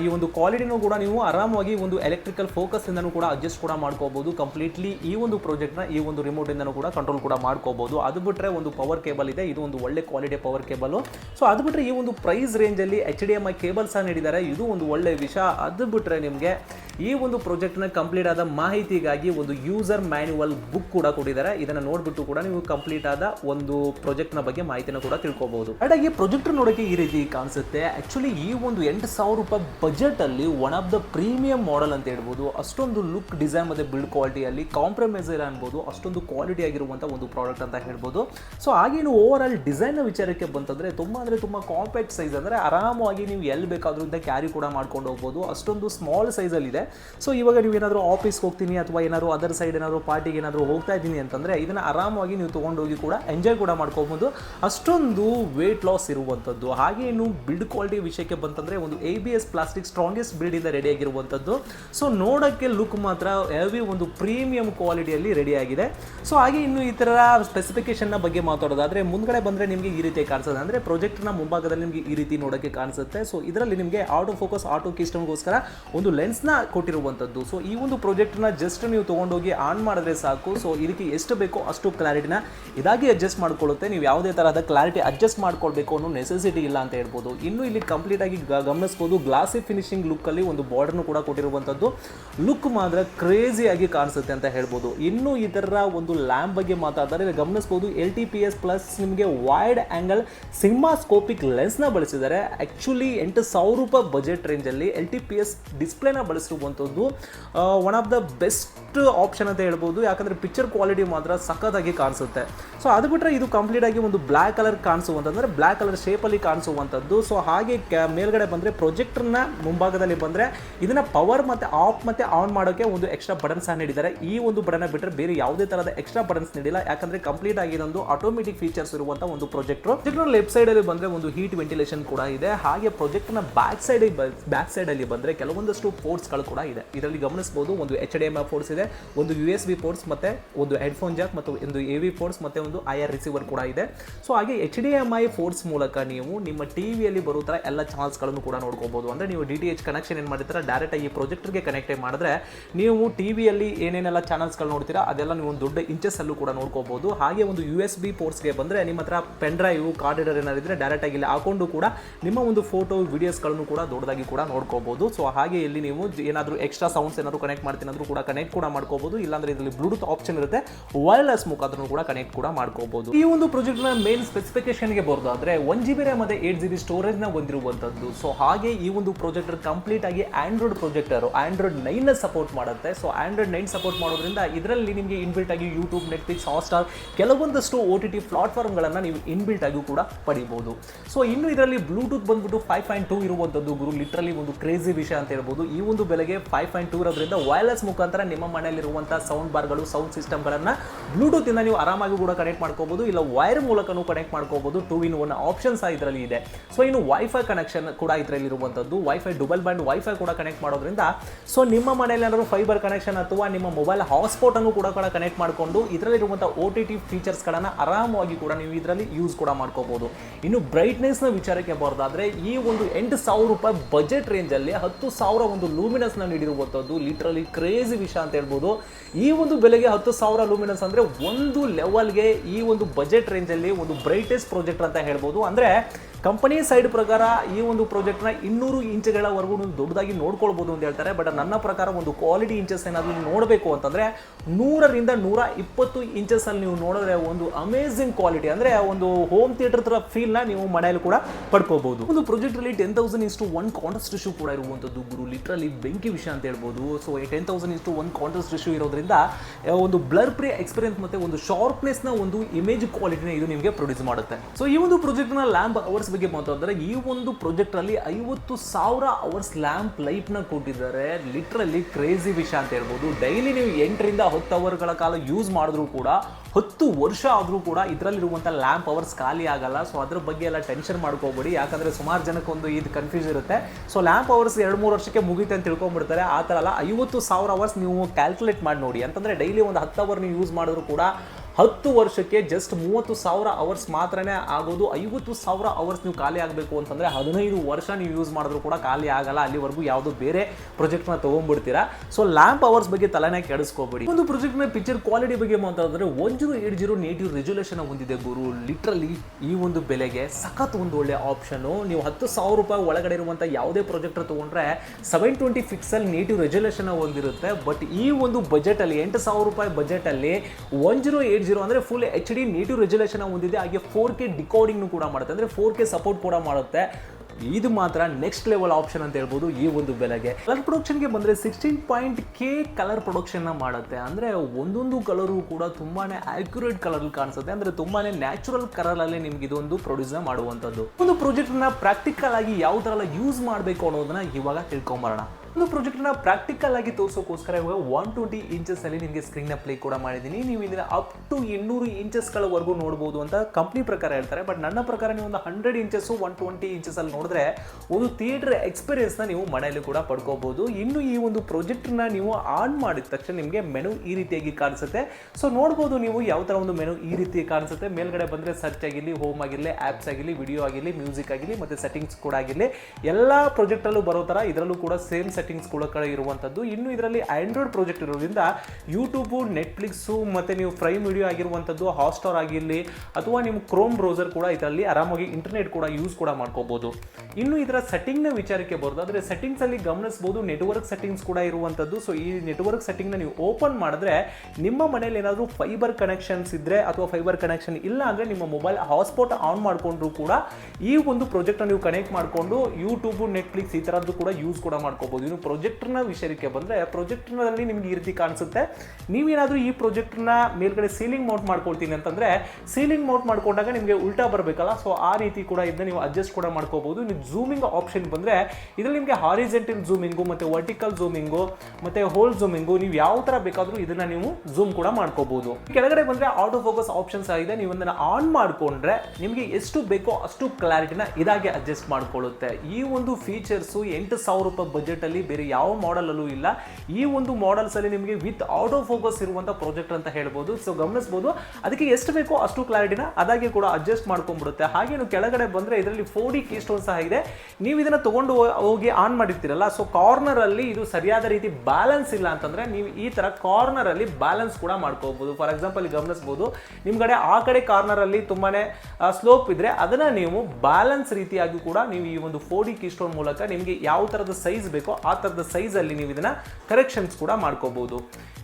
ಈ ಒಂದು ಕ್ವಾಲಿಟಿನೂ ಕೂಡ ನೀವು ಆರಾಮವಾಗಿ ಒಂದು ಎಲೆಕ್ಟ್ರಿಕಲ್ ಫೋಕಸ್ ಇಂದನೂ ಕೂಡ ಅಡ್ಜಸ್ಟ್ ಕೂಡ ಮಾಡ್ಕೋಬಹುದು ಕಂಪ್ಲೀಟ್ಲಿ ಈ ಒಂದು ಪ್ರಾಜೆಕ್ಟ್ನ ಈ ಒಂದು ರಿಮೋಟ್ ಇಂದನೂ ಕೂಡ ಕಂಟ್ರೋಲ್ ಕೂಡ ಮಾಡ್ಕೋಬಹುದು ಅದು ಬಿಟ್ಟರೆ ಒಂದು ಪವರ್ ಕೇಬಲ್ ಇದೆ. ಇದು ಒಂದು ಒಳ್ಳೆ ಕ್ವಾಲಿಟಿ ಪವರ್ ಕೇಬಲ್ ಸೊ ಅದು ಬಿಟ್ಟರೆ ಈ ಒಂದು ಪ್ರೈಸ್ ರೇಂಜಲ್ಲಿ H D M I cable ಸಹ ನೀಡಿದ್ದಾರೆ. ಇದು ಒಂದು ಒಳ್ಳೆ ವಿಷಯ. ಅದು ಬಿಟ್ಟರೆ ನಿಮಗೆ ಈ ಒಂದು ಪ್ರಾಜೆಕ್ಟ್ನ ಕಂಪ್ಲೀಟ್ ಆದ ಮಾಹಿತಿಗಾಗಿ ಒಂದು ಯೂಸರ್ ಮ್ಯಾನ್ಯುವಲ್ ಬುಕ್ ಕೂಡ ಕೊಟ್ಟಿದ್ದಾರೆ. ಇದನ್ನು ನೋಡ್ಬಿಟ್ಟು ಕೂಡ ನೀವು ಕಂಪ್ಲೀಟ್ ಆದ ಒಂದು ಪ್ರಾಜೆಕ್ಟ್ನ ಬಗ್ಗೆ ಮಾಹಿತಿನ ಕೂಡ ತಿಳ್ಕೊಬಹುದು ಹಾಗಾಗಿ ಪ್ರಾಜೆಕ್ಟ್ ನೋಡೋಕೆ ಈ ರೀತಿ ಕಾಣಿಸುತ್ತೆ. ಆಕ್ಚುಲಿ ಈ ಒಂದು ಎಂಟು ಸಾವಿರ ರೂಪಾಯಿ ಬಜೆಟ್ ಅಲ್ಲಿ one of the premium model ಅಂತ ಹೇಳ್ಬೋದು, ಅಷ್ಟೊಂದು ಲುಕ್ ಡಿಸೈನ್ ಮತ್ತೆ ಬಿಲ್ಡ್ ಕ್ವಾಲಿಟಿಯಲ್ಲಿ ಕಾಂಪ್ರಮೈಸ್ ಇಲ್ಲ ಅನ್ಬೋದು, ಅಷ್ಟೊಂದು ಕ್ವಾಲಿಟಿ ಆಗಿರುವಂತಹ ಒಂದು ಪ್ರಾಡಕ್ಟ್ ಅಂತ ಹೇಳ್ಬೋದು. ಸೊ ಹಾಗೇನು ಓವರ್ ಆಲ್ ಡಿಸೈನ್ ವಿಚಾರಕ್ಕೆ ಬಂತಂದ್ರೆ ತುಂಬಾ ಅಂದ್ರೆ ತುಂಬಾ ಕಾಂಪ್ಯಾಕ್ಟ್ ಸೈಜ್ ಅಂದ್ರೆ ಆರಾಮವಾಗಿ ನೀವು ಎಲ್ಲಿ ಬೇಕಾದ್ರೂ ಅಂತ ಕ್ಯಾರಿ ಕೂಡ ಮಾಡ್ಕೊಂಡು ಹೋಗ್ಬೋದು. ಅಷ್ಟೊಂದು ಸ್ಮಾಲ್ ಸೈಜಲ್ಲಿ ಸೊ ಇವಾಗ ನೀವು ಏನಾದರೂ ಆಫೀಸ್ಗೆ ಹೋಗ್ತೀನಿ ಅಥವಾ ಏನಾದರೂ ಅದರ್ ಸೈಡ್ ಏನಾದರೂ ಪಾರ್ಟಿಗೆ ಏನಾದರೂ ಹೋಗ್ತಾ ಇದ್ದೀನಿ ಅಂತಂದರೆ ಇದನ್ನು ಆರಾಮಾಗಿ ನೀವು ತೊಗೊಂಡೋಗಿ ಕೂಡ ಎಂಜಾಯ್ ಕೂಡ ಮಾಡ್ಕೋಬೋದು. ಅಷ್ಟೊಂದು ವೇಟ್ ಲಾಸ್ ಇರುವಂಥದ್ದು ಹಾಗೆ ಇನ್ನು ಬಿಲ್ಡ್ ಕ್ವಾಲಿಟಿ ವಿಷಯಕ್ಕೆ ಬಂತಂದರೆ ಒಂದು A B S plastic strongest ಬಿಲ್ಡಿಂದ ರೆಡಿಯಾಗಿರುವಂಥದ್ದು ಸೊ ನೋಡೋಕ್ಕೆ ಲುಕ್ ಮಾತ್ರ ಹೆವಿ ಒಂದು ಪ್ರೀಮಿಯಂ ಕ್ವಾಲಿಟಿಯಲ್ಲಿ ರೆಡಿಯಾಗಿದೆ ಸೊ ಹಾಗೆ ಇನ್ನು ಈ ಥರ ಸ್ಪೆಸಿಫಿಕೇಶನ್ನ ಬಗ್ಗೆ ಮಾತಾಡೋದಾದ್ರೆ ಮುಂದ್ಗಡೆ ಬಂದರೆ ನಿಮಗೆ ಈ ರೀತಿ ಕಾಣಿಸುತ್ತೆ ಅಂದರೆ ಪ್ರಾಜೆಕ್ಟ್ನ ಮುಂಭಾಗದಲ್ಲಿ ನಿಮಗೆ ಈ ರೀತಿ ನೋಡೋಕ್ಕೆ ಕಾಣಿಸುತ್ತೆ. ಸೊ ಇದರಲ್ಲಿ ನಿಮಗೆ ಆಟೋ ಫೋಕಸ್ ಆಟೋ ಕಿಸ್ಟಮ್ಗೋಸ್ಕರ ಒಂದು ಲೆನ್ಸ್ನ ಕೊಟ್ಟಿರುವಂಥದ್ದು ಸೊ ಈ ಒಂದು ಪ್ರಾಜೆಕ್ಟ್ನ ಜಸ್ಟ್ ನೀವು ತೊಗೊಂಡೋಗಿ ಆನ್ ಮಾಡಿದ್ರೆ ಸಾಕು. ಸೊ ಇದಕ್ಕೆ ಎಷ್ಟು ಬೇಕೋ ಅಷ್ಟು ಕ್ಲಾರಿಟಿನ ಇದಾಗಿ ಅಡ್ಜಸ್ಟ್ ಮಾಡ್ಕೊಳ್ಳುತ್ತೆ. ನೀವು ಯಾವುದೇ ತರಹದ ಕ್ಲಾರಿಟಿ ಅಡ್ಜಸ್ಟ್ ಮಾಡ್ಕೊಳ್ಬೇಕು ಅನ್ನೋ ನೆಸೆಸಿಟಿ ಇಲ್ಲ ಅಂತ ಹೇಳ್ಬೋದು. ಇನ್ನು ಇಲ್ಲಿ ಕಂಪ್ಲೀಟ್ ಆಗಿ ಗ- ಗಮನಿಸ್ಬೋದು ಗ್ಲಾಸಿ ಫಿನಿಶಿಂಗ್ ಲುಕ್ಕಲ್ಲಿ ಒಂದು ಬಾರ್ಡರ್ನು ಕೂಡ ಕೊಟ್ಟಿರುವಂಥದ್ದು ಲುಕ್ ಮಾತ್ರ ಕ್ರೇಜಿಯಾಗಿ ಕಾಣಿಸುತ್ತೆ ಅಂತ ಹೇಳ್ಬೋದು. ಇನ್ನು ಇದರ ಒಂದು ಲ್ಯಾಂಪ್ ಬಗ್ಗೆ ಮಾತಾಡಿದ್ರೆ ಗಮನಿಸ್ಬೋದು L T P S plus ನಿಮಗೆ ವೈಡ್ ಆ್ಯಂಗಲ್ ಸಿನಿಮಾಸ್ಕೋಪಿಕ್ ಲೆನ್ಸ್ನ ಬಳಸಿದರೆ ಆ್ಯಕ್ಚುಲಿ ಎಂಟು ಸಾವಿರ ರೂಪಾಯಿ ಬಜೆಟ್ ರೇಂಜಲ್ಲಿ ಎಲ್ ಟಿ ಪಿ ಎಸ್ ಡಿಸ್ಪ್ಲೇನ ಬಳಸಿರುವಂಥದ್ದು one of the best option ಅಂತ ಹೇಳ್ಬೋದು. ಯಾಕಂದರೆ ಪಿಕ್ಚರ್ ಕ್ವಾಲಿಟಿ ಮಾತ್ರ ಸಖತ್ತಾಗಿ ಕಾಣಿಸುತ್ತೆ. ಸೊ ಅದು ಬಿಟ್ಟರೆ ಇದು ಕಂಪ್ಲೀಟ್ ಆಗಿ ಒಂದು ಬ್ಲ್ಯಾಕ್ ಕಲರ್ ಕಾಣಿಸುವಂಥದ್ದು. ಬ್ಲ್ಯಾಕ್ ಕಲರ್ ಶೇಪಲ್ಲಿ ಕಾಣಿಸುವಂಥದ್ದು. ಸೊ ಹಾಗೆ ಮೇಲ್ಗಡೆ ಬಂದರೆ ಪ್ರೊಜೆಕ್ಟರ್ನ ಮುಂಭಾಗದಲ್ಲಿ ಬಂದರೆ ಇದನ್ನ ಪವರ್ ಮತ್ತು ಆಫ್ ಮತ್ತು ಆನ್ ಮಾಡೋಕ್ಕೆ ಒಂದು ಎಕ್ಸ್ಟ್ರಾ ಬಟನ್ ಸಹ ನೀಡಿದ್ದಾರೆ. ಈ ಒಂದು ಬಟನ್ ಬಿಟ್ಟರೆ ಬೇರೆ ಯಾವುದೇ ಥರದ ಎಕ್ಸ್ಟ್ರಾ ಬಟನ್ಸ್ ನೀಡಿಲ್ಲ. ಯಾಕಂದರೆ ಕಂಪ್ಲೀಟ್ ಆಗಿ ಇದೊಂದು ಆಟೋಮೆಟಿಕ್ ಫೀಚರ್ಸ್ ಇರುವಂಥ ಒಂದು ಪ್ರೊಜೆಕ್ಟ್ರು ಪ್ರೊಜೆಕ್ಟ್ರ ಲೆಫ್ಟ್ ಸೈಡಲ್ಲಿ ಬಂದರೆ ಒಂದು ಹೀಟ್ ವೆಂಟಿಲೇಷನ್ ಕೂಡ ಇದೆ. ಹಾಗೆ ಪ್ರೊಜೆಕ್ಟ್ನ ಬ್ಯಾಕ್ ಸೈಡ್ ಬ್ಯಾಕ್ ಸೈಡಲ್ಲಿ ಬಂದರೆ ಕೆಲವೊಂದಷ್ಟು ಪೋರ್ಟ್ಸ್ಗಳು ಕೂಡ ಇದೆ. ಇದರಲ್ಲಿ ಗಮನಿಸಬಹುದು ಒಂದು ಎಚ್ ಡಿ ಎಂ ಪೋರ್ಟ್ಸ್ ಇದೆ, ಒಂದು ಯು ಎಸ್ ಬಿ ಪೋರ್ಟ್ಸ್ ಮತ್ತೆ ಒಂದು ಹೆಡ್ಫೋನ್ ಜಾಕ್ ಮತ್ತು ಒಂದು ಎ ವಿ ಪೋರ್ಟ್ಸ್ ಮತ್ತೆ ಒಂದು ಐ ಆರ್ ರಿಸೀವರ್ ಕೂಡ ಇದೆ. ಸೊ ಹಾಗೆ H D M I ports ಮೂಲಕ ನೀವು ನಿಮ್ಮ ಟಿವಿಯಲ್ಲಿ ಬರೋ ಥರ ಎಲ್ಲ ಚಾನಲ್ಸ್ಗಳನ್ನು ಕೂಡ ನೋಡ್ಕೋಬಹುದು ಅಂದ್ರೆ ನೀವು ಡಿ ಟಿ ಎಚ್ ಕನೆಕ್ಷನ್ ಏನು ಮಾಡಿರ್ತೀರ ಡೈರೆಕ್ಟ್ ಆಗಿ ಪ್ರೊಜೆಕ್ಟರ್ಗೆ ಕನೆಕ್ಟ್ ಮಾಡಿದ್ರೆ ನೀವು ಟಿವಿಯಲ್ಲಿ ಏನೇನೆಲ್ಲ ಚಾನಲ್ಸ್ಗಳು ನೋಡ್ತೀರಾ, ಅದೆಲ್ಲ ನೀವು ಒಂದು ದೊಡ್ಡ ಇಂಚಸ್ ಅಲ್ಲೂ ಕೂಡ ನೋಡ್ಕೋಬಹುದು ಹಾಗೆ ಒಂದು ಯು ಎಸ್ ಬಿ ಪೋರ್ಟ್ಸ್ಗೆ ಬಂದ್ರೆ ನಿಮ್ಮ ಹತ್ರ ಪೆನ್ ಡ್ರೈವ್ ಕಾರ್ಡ್ ರೀಡರ್ ಏನಾದ್ರು ಇದ್ರೆ ಡೈರೆಕ್ಟ್ ಆಗಿ ಇಲ್ಲಿ ಹಾಕೊಂಡು ಕೂಡ ನಿಮ್ಮ ಒಂದು ಫೋಟೋ ವಿಡಿಯೋಸ್ಗಳನ್ನು ಕೂಡ ದೊಡ್ಡದಾಗಿ ಕೂಡ ನೋಡ್ಕೋಬಹುದು ಸೊ ಹಾಗೆ ಇಲ್ಲಿ ನೀವು ಜ- ಏನಾದ್ರು ಎಕ್ಸ್ಟ್ರಾ ಸೌಂಡ್ಸ್ ಏನಾದರೂ ಕನೆಕ್ಟ್ ಮಾಡ್ತೀನಿ ಅಂದರೂ ಕೂಡ ಕನೆಕ್ಟ್ ಕೂಡ ಮಾಡ್ಕೋಬಹುದು ಇಲ್ಲಾಂದ್ರೆ ಇದರಲ್ಲಿ ಬ್ಲೂಟೂತ್ ಆಪ್ಷನ್ ಇರುತ್ತೆ. ವೈರ್ಲೆಸ್ ಮುಖಾಂತರ ಕೂಡ ಕನೆಕ್ಟ್ ಕೂಡ ಮಾಡ್ಕೋಬಹುದು ಈ ಒಂದು ಪ್ರಾಜೆಕ್ಟ್ನ ಮೇನ್ ಸ್ಪೆಸಿಫಿಕೇಶನ್ಗೆ ಬರೋದಾದ್ರೆ ಒನ್ ಜಿ ಬಿ ರ್ಯಾಮ್ ಮತ್ತೆ ಏಟ್ ಜಿ ಬಿ ಸ್ಟೋರೇಜ್ನ ಹೊಂದಿರುವಂತದ್ದು ಸೊ ಹಾಗೆ ಈ ಒಂದು ಪ್ರಾಜೆಕ್ಟರ್ ಕಂಪ್ಲೀಟ್ ಆಗಿ Android projector Android nine support ಮಾಡುತ್ತೆ. ಸೊ ಆಂಡ್ರಾಯ್ಡ್ ನೈನ್ ಸಪೋರ್ಟ್ ಮಾಡೋದ್ರಿಂದ ಇದರಲ್ಲಿ ನಿಮಗೆ ಇನ್ಬಿಲ್ಟ್ ಆಗಿ ಯೂಟ್ಯೂಬ್ ನೆಟ್ಫ್ಲಿಕ್ಸ್ ಹಾಟ್ಸ್ಟಾರ್ ಕೆಲವೊಂದಷ್ಟು ಓ ಟಿ ಟಿ ಪ್ಲಾಟ್ಫಾರ್ಮ್ಗಳನ್ನು ನೀವು ಇನ್ಬಿಲ್ಟ್ ಆಗಿ ಕೂಡ ಪಡಿಬಹುದು ಸೊ ಇನ್ನು ಇದರಲ್ಲಿ ಬ್ಲೂಟೂತ್ ಬಂದ್ಬಿಟ್ಟು ಫೈವ್ ಪಾಯಿಂಟ್ ಟೂ ಇರುವಂಥದ್ದು ಗುರು ಲಿಟ್ರಲಿ ಒಂದು ಕ್ರೇಜಿ ವಿಷಯ ಅಂತ ಹೇಳ್ಬೋದು. ಈ ಒಂದು ಬೆಲೆಗೆ ಫೈವ್ ಪಾಯಿಂಟ್ ಟೂ ಇರೋದ್ರಿಂದ ವೈರ್ಲೆಸ್ ಮುಖಾಂತರ ನಿಮ್ಮ ಮನೆಯಲ್ಲಿರುವಂಥ ಸೌಂಡ್ ಬಾರ್ಗಳು ಸೌಂಡ್ ಸಿಸ್ಟಮ್ಗಳನ್ನು ಬ್ಲೂಟೂತ್ ಇಂದ ನೀವು ಆರಾಮಾಗಿ ಕೂಡ ಕನೆಕ್ಟ್ ಮಾಡ್ಕೋಬಹುದು ಇಲ್ಲ ವೈರ್ ಮೂಲಕನೂ ಕನೆಕ್ಟ್ ಮಾಡ್ಕೋಬಹುದು ಟೂ ಇನ್ ಒನ್ ಆಪ್ಷನ್ ಸಹ ಇದರಲ್ಲಿ ಇದೆ. ಸೊ ಇನ್ನು ವೈಫೈ ಕನೆಕ್ಷನ್ ಕೂಡ ಇದರಲ್ಲಿ ಇರುವಂಥದ್ದು ವೈಫೈ ಡಬಲ್ ಬ್ಯಾಂಡ್ ವೈಫೈ ಕೂಡ ಕನೆಕ್ಟ್ ಮಾಡೋದ್ರಿಂದ ಸೊ ನಿಮ್ಮ ಮನೆಯಲ್ಲಿ ಏನಾದರೂ ಫೈಬರ್ ಕನೆಕ್ಷನ್ ಅಥವಾ ನಿಮ್ಮ ಮೊಬೈಲ್ ಹಾಟ್ಸ್ಪಾಟ್ ಅನ್ನು ಕೂಡ ಕೂಡ ಕನೆಕ್ಟ್ ಮಾಡಿಕೊಂಡು ಇದರಲ್ಲಿರುವಂಥ ಓ ಟಿ ಟಿ ಫೀಚರ್ಸ್ಗಳನ್ನು ಆರಾಮವಾಗಿ ಕೂಡ ನೀವು ಇದರಲ್ಲಿ ಯೂಸ್ ಕೂಡ ಮಾಡ್ಕೋಬಹುದು ಇನ್ನು ಬ್ರೈಟ್ನೆಸ್ನ ವಿಚಾರಕ್ಕೆ ಬರೋದಾದ್ರೆ, ಈ ಒಂದು ಎಂಟು ಸಾವಿರ ರೂಪಾಯಿ ಬಜೆಟ್ ರೇಂಜಲ್ಲಿ ಹತ್ತು ಸಾವಿರ ಒಂದು ಲೂಮಿನಸ್ನ ನೀಡಿರುವಂಥದ್ದು ಲಿಟ್ರಲಿ ಕ್ರೇಜಿ ವಿಷಯ ಅಂತ ಹೇಳ್ಬೋದು. ಈ ಒಂದು ಬೆಲೆಗೆ ಹತ್ತು ಸಾವಿರ ಲೂಮಿನಸ್ ಅಂದರೆ ಒಂದು ಲೆವೆಲ್ಗೆ ಈ ಒಂದು ಬಜೆಟ್ ರೇಂಜಲ್ಲಿ ಒಂದು ಬ್ರೈಟೆಸ್ಟ್ ಪ್ರಾಜೆಕ್ಟ್ ಅಂತ ಹೇಳ್ಬೋದು. ಅಂದರೆ ಕಂಪನಿ ಸೈಡ್ ಪ್ರಕಾರ ಈ ಒಂದು ಪ್ರಾಜೆಕ್ಟ್ನ ಇನ್ನೂರು ಇಂಚ್ಗಳವರೆಗೂ ನೀವು ದೊಡ್ಡದಾಗಿ ನೋಡ್ಕೊಳ್ಬೋದು ಅಂತ ಹೇಳ್ತಾರೆ. ಬಟ್ ನನ್ನ ಪ್ರಕಾರ ಒಂದು ಕ್ವಾಲಿಟಿ ಇಂಚಸ್ ಏನಾದರೂ ನೋಡಬೇಕು ಅಂತಂದರೆ ನೂರರಿಂದ ನೂರ ಇಪ್ಪತ್ತು ಇಂಚಸ್ ಅಲ್ಲಿ ನೀವು ನೋಡಿದ್ರೆ ಒಂದು ಅಮೇಝಿಂಗ್ ಕ್ವಾಲಿಟಿ ಅಂದರೆ ಒಂದು ಹೋಮ್ ಥಿಯೇಟರ್ ಥರ ಫೀಲ್ನ ನೀವು ಮನೆಯಲ್ಲಿ ಕೂಡ ಪಡ್ಕೋಬಹುದು. ಒಂದು ಪ್ರಾಜೆಕ್ಟ್ ಅಲ್ಲಿ ಟೆನ್ ತೌಸಂಡ್ ಇಷ್ಟು ಒನ್ ಕಾಂಟ್ರಾಸ್ಟ್ ಇಶ್ಯೂ ಕೂಡ ಇರುವಂಥದ್ದು ಗುರು. ಲಿಟ್ರಲಿ ಬೆಂಕಿ ವಿಷಯ ಅಂತ ಹೇಳ್ಬೋದು. ಸೊ ಟೆನ್ ತೌಸಂಡ್ ಇಷ್ಟು ಒನ್ ಕಾಂಟ್ರಾಸ್ಟ್ ಇಶ್ಯೂ ಇರೋದ್ರಿಂದ ಒಂದು ಬ್ಲರ್ ಫ್ರೀ ಎಕ್ಸ್ಪೀರಿಯನ್ಸ್ ಮತ್ತೆ ಒಂದು ಶಾರ್ಪ್ನೆಸ್ನ ಒಂದು ಇಮೇಜ್ ಕ್ವಾಲಿಟಿನ ಇದು ನಿಮಗೆ ಪ್ರೊಡ್ಯೂಸ್ ಮಾಡುತ್ತೆ. ಸೊ ಈ ಒಂದು ಪ್ರಾಜೆಕ್ಟ್ನ ಲ್ಯಾಂಬ್ ಅವರ್ಸ್ ಬಗ್ಗೆ ಮಾತಾಡಿದ್ರೆ, ಈ ಒಂದು ಪ್ರಾಜೆಕ್ಟ್ ಅಲ್ಲಿ ಐವತ್ತು ಸಾವಿರ ಅವರ್ಸ್ ಲ್ಯಾಂಪ್ ಲೈಫ್ನ ಕೊಟ್ಟಿದ್ದಾರೆ. ಲಿಟ್ರಲಿ ಕ್ರೇಜಿ ವಿಷಯ ಅಂತ ಹೇಳ್ಬೋದು. ಡೈಲಿ ನೀವು ಎಂಟರಿಂದ ಹತ್ತು ಅವರ್ಗಳ ಕಾಲ ಯೂಸ್ ಮಾಡಿದ್ರು ಕೂಡ, ಹತ್ತು ವರ್ಷ ಆದರೂ ಕೂಡ ಇದರಲ್ಲಿರುವಂಥ ಲ್ಯಾಂಪ್ ಅವರ್ಸ್ ಖಾಲಿ ಆಗಲ್ಲ. ಸೊ ಅದ್ರ ಬಗ್ಗೆ ಎಲ್ಲ ಟೆನ್ಷನ್ ಮಾಡ್ಕೋಬೇಡಿ. ಯಾಕಂದರೆ ಸುಮಾರು ಜನಕ್ಕೆ ಒಂದು ಇದು ಕನ್ಫ್ಯೂಸ್ ಇರುತ್ತೆ. ಸೊ ಲ್ಯಾಂಪ್ ಅವರ್ಸ್ ಎರಡು ಮೂರು ವರ್ಷಕ್ಕೆ ಮುಗಿತೆ ಅಂತ ತಿಳ್ಕೊಂಡ್ಬಿಡ್ತಾರೆ. ಆ ಥರ ಅಲ್ಲ, ಐವತ್ತು ಸಾವಿರ ಅವರ್ಸ್ ನೀವು ಕ್ಯಾಲ್ಕುಲೇಟ್ ಮಾಡಿ ನೋಡಿ. ಅಂತಂದರೆ ಡೈಲಿ ಒಂದು ಹತ್ತು ಅವರ್ ನೀವು ಯೂಸ್ ಮಾಡಿದ್ರು ಕೂಡ ಹತ್ತು ವರ್ಷಕ್ಕೆ ಜಸ್ಟ್ ಮೂವತ್ತು ಸಾವಿರ ಅವರ್ಸ್ ಮಾತ್ರನೇ ಆಗೋದು. ಐವತ್ತು ಸಾವಿರ ಅವರ್ಸ್ ನೀವು ಖಾಲಿ ಆಗಬೇಕು ಅಂತಂದರೆ ಹದಿನೈದು ವರ್ಷ ನೀವು ಯೂಸ್ ಮಾಡಿದ್ರು ಕೂಡ ಖಾಲಿ ಆಗಲ್ಲ. ಅಲ್ಲಿವರೆಗೂ ಯಾವುದೋ ಬೇರೆ ಪ್ರಾಜೆಕ್ಟ್ನ ತೊಗೊಂಡ್ಬಿಡ್ತೀರಾ. ಸೊ ಲ್ಯಾಂಪ್ ಅವರ್ಸ್ ಬಗ್ಗೆ ತಲೆನೇ ಕೆಡಿಸ್ಕೋಬೇಡಿ. ಒಂದು ಪ್ರಾಜೆಕ್ಟ್ನ ಪಿಕ್ಚರ್ ಕ್ವಾಲಿಟಿ ಬಗ್ಗೆ ಮಾತಾಡಿದ್ರೆ ಒಂಜೂರು zero eight zero native resolution ಹೊಂದಿದೆ ಗುರು. ಲಿಟ್ರಲಿ ಈ ಒಂದು ಬೆಲೆಗೆ ಸಖತ್ ಒಂದು ಒಳ್ಳೆ ಆಪ್ಷನು ನೀವು ಹತ್ತು ಸಾವಿರ ರೂಪಾಯಿ ಒಳಗಡೆ ಇರುವಂಥ ಯಾವುದೇ ಪ್ರಾಜೆಕ್ಟರ್ ತೊಗೊಂಡ್ರೆ seven twenty pixel native resolution ಹೊಂದಿರುತ್ತೆ. ಬಟ್ ಈ ಒಂದು ಬಜೆಟಲ್ಲಿ ಎಂಟು ಸಾವಿರ ರೂಪಾಯಿ ಬಜೆಟಲ್ಲಿ ಒನ್ ಜೀರೋ ಏಟ್ ಜೀರೋ ಅಂದರೆ full H D native resolution ಹೊಂದಿದೆ. ಹಾಗೆ ಫೋರ್ ಕೆ ಡಿಕೋಡಿಂಗ್ನು ಕೂಡ ಮಾಡುತ್ತೆ. ಅಂದರೆ ಫೋರ್ ಕೆ ಸಪೋರ್ಟ್ ಕೂಡ ಮಾಡುತ್ತೆ. ಇದು ಮಾತ್ರ ನೆಕ್ಸ್ಟ್ ಲೆವೆಲ್ ಆಪ್ಷನ್ ಅಂತ ಹೇಳ್ಬೋದು ಈ ಒಂದು ಬೆಲೆಗೆ. ಕಲರ್ ಪ್ರೊಡಕ್ಷನ್ಗೆ ಬಂದರೆ ಸಿಕ್ಸ್ಟೀನ್ ಪಾಯಿಂಟ್ ಕೆ ಕಲರ್ ಪ್ರೊಡಕ್ಷನ್ನ ಮಾಡುತ್ತೆ. ಅಂದರೆ ಒಂದೊಂದು ಕಲರು ಕೂಡ ತುಂಬಾ ಆಕ್ಯುರೇಟ್ ಕಲರ್ ಕಾಣಿಸುತ್ತೆ. ಅಂದರೆ ತುಂಬಾನೇ ನ್ಯಾಚುರಲ್ ಕಲರಲ್ಲಿ ನಿಮ್ಗೆ ಇದೊಂದು ಪ್ರೊಡ್ಯೂಸ್ನ ಮಾಡುವಂಥದ್ದು. ಒಂದು ಪ್ರಾಜೆಕ್ಟ್ನ ಪ್ರಾಕ್ಟಿಕಲ್ ಆಗಿ ಯಾವ ಥರ ಯೂಸ್ ಮಾಡಬೇಕು ಅನ್ನೋದನ್ನ ಇವಾಗ ತಿಳ್ಕೊಂಬರೋಣ. ಒಂದು ಪ್ರಾಜೆಕ್ಟ್ನ ಪ್ರಾಕ್ಟಿಕಲ್ ಆಗಿ ತೋರಿಸೋಕ್ಕೋಸ್ಕರ ಇವಾಗ ಒನ್ ಟ್ವೆಂಟಿ ಇಂಚಸ್ ಅಲ್ಲಿ ನಿಮಗೆ ಸ್ಕ್ರೀನ್ ಪ್ಲೇ ಕೂಡ ಮಾಡಿದ್ದೀನಿ. ನೀವು ಇದನ್ನ ಅಪ್ ಟು ಇನ್ನೂರು ಇಂಚಸ್ಗಳವರೆಗೂ ನೋಡ್ಬೋದು ಅಂತ ಕಂಪ್ನಿ ಪ್ರಕಾರ ಹೇಳ್ತಾರೆ. ಬಟ್ ನನ್ನ ಪ್ರಕಾರ ನೀವು ಒಂದು hundred inches one twenty inches ಅಲ್ಲಿ ನೋಡಿದ್ರೆ ಒಂದು ಥಿಯೇಟರ್ ಎಕ್ಸ್ಪೀರಿಯನ್ಸ್ನ ನೀವು ಮನೆಯಲ್ಲಿ ಕೂಡ ಪಡ್ಕೋಬೋದು. ಇನ್ನು ಈ ಒಂದು ಪ್ರಾಜೆಕ್ಟ್ನ ನೀವು ಆನ್ ಮಾಡಿದ ತಕ್ಷಣ ನಿಮಗೆ ಮೆನು ಈ ರೀತಿಯಾಗಿ ಕಾಣಿಸುತ್ತೆ. ಸೊ ನೋಡ್ಬೋದು ನೀವು ಯಾವ ತರ ಒಂದು ಮೆನು ಈ ರೀತಿ ಕಾಣಿಸುತ್ತೆ. ಮೇಲ್ಗಡೆ ಬಂದ್ರೆ ಸರ್ಚ್ ಆಗಿರಲಿ ಹೋಮ್ ಆಗಿರಲಿ ಆಪ್ಸ್ ಆಗಿರಲಿ ವಿಡಿಯೋ ಆಗಿರಲಿ ಮ್ಯೂಸಿಕ್ ಆಗಿರಲಿ, ಮತ್ತೆ ಸೆಟ್ಟಿಂಗ್ಸ್ ಕೂಡ ಆಗಿರಲಿ, ಎಲ್ಲ ಪ್ರಾಜೆಕ್ಟಲ್ಲೂ ಬರೋ ಥರ ಇದರಲ್ಲೂ ಕೂಡ ಸೇಮ್ ಸೆಟ್ಟಿಂಗ್ಸ್ ಕೂಡ ಕಡೆ ಇರುವಂಥದ್ದು ಇನ್ನು ಇದರಲ್ಲಿ ಆ್ಯಂಡ್ರಾಯ್ಡ್ ಪ್ರಾಜೆಕ್ಟ್ ಇರೋದ್ರಿಂದ ಯೂಟ್ಯೂಬು ನೆಟ್ಫ್ಲಿಕ್ಸು ಮತ್ತು ನೀವು ಪ್ರೈಮ್ ವಿಡಿಯೋ ಆಗಿರುವಂಥದ್ದು ಹಾಟ್ಸ್ಟಾರ್ ಆಗಿರಲಿ ಅಥವಾ ನಿಮ್ಮ ಕ್ರೋಮ್ ಬ್ರೌಸರ್ ಕೂಡ ಇದರಲ್ಲಿ ಆರಾಮಾಗಿ ಇಂಟರ್ನೆಟ್ ಕೂಡ ಯೂಸ್ ಕೂಡ ಮಾಡ್ಕೋಬೋದು. ಇನ್ನು ಇದರ ಸೆಟ್ಟಿಂಗ್ನ ವಿಚಾರಕ್ಕೆ ಬರೋದಾದರೆ ಸೆಟ್ಟಿಂಗ್ಸಲ್ಲಿ ಗಮನಿಸ್ಬೋದು ನೆಟ್ವರ್ಕ್ ಸೆಟ್ಟಿಂಗ್ಸ್ ಕೂಡ ಇರುವಂಥದ್ದು ಸೊ ಈ ನೆಟ್ವರ್ಕ್ ಸೆಟ್ಟಿಂಗ್ನ ನೀವು ಓಪನ್ ಮಾಡಿದ್ರೆ ನಿಮ್ಮ ಮನೇಲಿ ಏನಾದರೂ ಫೈಬರ್ ಕನೆಕ್ಷನ್ಸ್ ಇದ್ದರೆ ಅಥವಾ ಫೈಬರ್ ಕನೆಕ್ಷನ್ ಇಲ್ಲ ಅಂದರೆ ನಿಮ್ಮ ಮೊಬೈಲ್ ಹಾಟ್ಸ್ಪಾಟ್ ಆನ್ ಮಾಡಿಕೊಂಡ್ರು ಕೂಡ ಈ ಒಂದು ಪ್ರಾಜೆಕ್ಟ್ನ ನೀವು ಕನೆಕ್ಟ್ ಮಾಡಿಕೊಂಡು ಯೂಟ್ಯೂಬು ನೆಟ್ಫ್ಲಿಕ್ಸ್ ಈ ಥರದ್ದು ಕೂಡ ಯೂಸ್ ಕೂಡ ಮಾಡ್ಕೋಬೋದು. ಇನ್ನು ಪ್ರೊಜೆಕ್ಟ್ನ ವಿಷಯಕ್ಕೆ ಬಂದರೆ ಪ್ರೊಜೆಕ್ಟ್ನಲ್ಲಿ ನಿಮ್ಗೆ ಈ ರೀತಿ ಕಾಣಿಸುತ್ತೆ. ನೀವೇನಾದರೂ ಈ ಪ್ರೊಜೆಕ್ಟ್ನ ಮೇಲ್ಗಡೆ ಸೀಲಿಂಗ್ ಮೌಂಟ್ ಮಾಡ್ಕೊಳ್ತೀನಿ ಅಂತಂದರೆ ಸೀಲಿಂಗ್ ಮೌಂಟ್ ಮಾಡ್ಕೊಂಡಾಗ ನಿಮಗೆ ಉಲ್ಟಾ ಬರಬೇಕಲ್ಲ ಸೊ ಆ ರೀತಿ ಕೂಡ ಇದನ್ನ ನೀವು ಅಡ್ಜಸ್ಟ್ ಕೂಡ ಮಾಡ್ಕೋಬಹುದು ನೀವು ಝೂಮಿಂಗ್ ಆಪ್ಷನ್ ಬಂದರೆ ಇದರಲ್ಲಿ ನಿಮಗೆ ಹಾರಿಜೆಂಟಿನ್ ಝೂಮಿಂಗು ಮತ್ತು ವರ್ಟಿಕಲ್ ಝೂಮಿಂಗು ಮತ್ತು ಹೋಲ್ ಝೂಮಿಂಗು ನೀವು ಯಾವ ಥರ ಬೇಕಾದರೂ ಇದನ್ನ ನೀವು ಝೂಮ್ ಕೂಡ ಮಾಡ್ಕೋಬಹುದು ಕೆಳಗಡೆ ಬಂದರೆ ಆಟೋ ಫೋಕಸ್ ಆಪ್ಷನ್ಸ್ ಆಗಿದೆ ನೀವು ಅದನ್ನು ಆನ್ ಮಾಡಿಕೊಂಡ್ರೆ ನಿಮಗೆ ಎಷ್ಟು ಬೇಕೋ ಅಷ್ಟು ಕ್ಲಾರಿಟಿನ ಇದಾಗಿ ಅಡ್ಜಸ್ಟ್ ಮಾಡ್ಕೊಳ್ಳುತ್ತೆ. ಈ ಒಂದು ಫೀಚರ್ಸು ಎಂಟು ಸಾವಿರ ರೂಪಾಯಿ ಬಜೆಟಲ್ಲಿ ಬೇರೆ ಯಾವ ಮಾಡಲಲ್ಲೂ ಇಲ್ಲ. ಈ ಒಂದು ಮಾಡಲ್ಸ್ ಅಲ್ಲಿ ನಿಮಗೆ ವಿತ್ ಆಟೋ ಫೋಕಸ್ ಇರುವಂಥ ಪ್ರಾಜೆಕ್ಟ್ ಅಂತ ಹೇಳ್ಬೋದು. ಸೊ ಗಮನಿಸಬಹುದು ಅದಕ್ಕೆ ಎಷ್ಟು ಬೇಕೋ ಅಷ್ಟು ಕ್ಲಾರಿಟಿನ ಅದಾಗಿ ಕೂಡ ಅಡ್ಜಸ್ಟ್ ಮಾಡ್ಕೊಂಡ್ಬಿಡುತ್ತೆ. ಹಾಗೆ ನೀವು ಕೆಳಗಡೆ ಬಂದ್ರೆ ಇದರಲ್ಲಿ ಫೋರ್ ಡಿ ಕೀ ಸ್ಟೋನ್ ಸಹ ಇದೆ. ನೀವು ಇದನ್ನ ತಗೊಂಡು ಹೋಗಿ ಆನ್ ಮಾಡಿರ್ತೀರಲ್ಲ. ಸೊ ಕಾರ್ನರ್ ಅಲ್ಲಿ ಇದು ಸರಿಯಾದ ರೀತಿ ಬ್ಯಾಲೆನ್ಸ್ ಇಲ್ಲ ಅಂತಂದ್ರೆ ನೀವು ಈ ತರ ಕಾರ್ನರ್ ಅಲ್ಲಿ ಬ್ಯಾಲೆನ್ಸ್ ಕೂಡ ಮಾಡ್ಕೋಬಹುದು ಫಾರ್ ಎಕ್ಸಾಂಪಲ್ ಗಮನಿಸಬಹುದು ನಿಮ್ ಕಡೆ ಆ ಕಡೆ ಕಾರ್ನರ್ ಅಲ್ಲಿ ತುಂಬಾನೇ ಸ್ಲೋಪ್ ಇದ್ರೆ ಅದನ್ನ ನೀವು ಬ್ಯಾಲೆನ್ಸ್ ರೀತಿಯಾಗಿ ಕೂಡ ನೀವು ಈ ಒಂದು ಫೋರ್ ಡಿ ಕೀ ಸ್ಟೋನ್ ಮೂಲಕ ನಿಮಗೆ ಯಾವ ತರದ ಸೈಜ್ ಬೇಕೋ ತರದ ಥರದ ಸೈಜಲ್ಲಿ ನೀವು ಇದನ್ನು ಕರೆಕ್ಷನ್ಸ್ ಕೂಡ ಮಾಡ್ಕೋಬೋದು.